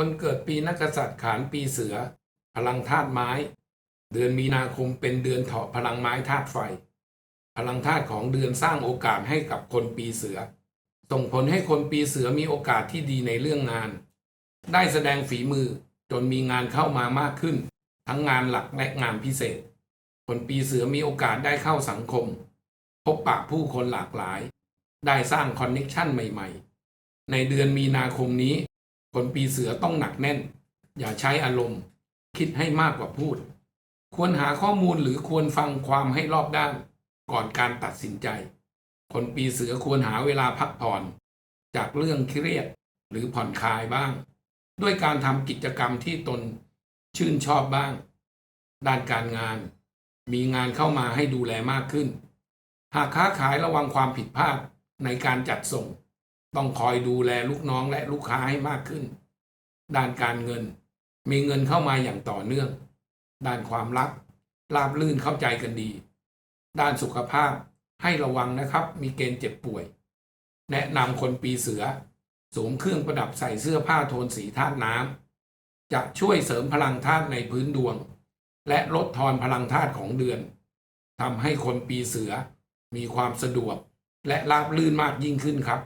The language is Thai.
คนเกิดปีนักษัตริย์ขานปีเสือ พลังธาตุไม้ เดือนมีนาคมเป็นเดือนเถาะพลังไม้ธาตุไฟ พลังธาตุของเดือนสร้างโอกาสให้กับคนปีเสือ ส่งผลให้คนปีเสือมีโอกาสที่ดีในเรื่องงาน ได้แสดงฝีมือจนมีงานเข้ามามากขึ้น ทั้งงานหลักและงานพิเศษ คนปีเสือมีโอกาสได้เข้าสังคม พบปะผู้คนหลากหลาย ได้สร้างคอนเน็กชันใหม่ ๆ ในเดือนมีนาคมนี้ คนปีเสือต้องหนักแน่น อย่าใช้อารมณ์ คิดให้มากกว่าพูด ควรหาข้อมูลหรือควรฟังความให้รอบด้าน ก่อนการตัดสินใจ คนปีเสือควรหาเวลาพักผ่อน จากเรื่องเครียดหรือผ่อนคลายบ้าง ด้วยการทำกิจกรรมที่ตนชื่นชอบบ้าง ด้านการงาน มีงานเข้ามาให้ดูแลมากขึ้น หากค้าขายระวังความผิดพลาดในการจัดส่ง ต้องคอยดูแลลูกน้องและลูกค้าให้มากขึ้น ด้านการเงิน มีเงินเข้ามาอย่างต่อเนื่อง ด้านความรักราบลื่นเข้าใจกันดี ด้านสุขภาพให้ระวังนะครับ มีเกณฑ์เจ็บป่วย แนะนำคนปีเสือสวมเครื่องประดับใส่เสื้อผ้าโทนสีธาตุน้ำจะช่วยเสริมพลังธาตุในพื้นดวง และลดทอนพลังธาตุของเดือนทำให้คนปีเสือมีความสะดวกและราบลื่นมากยิ่งขึ้นครับ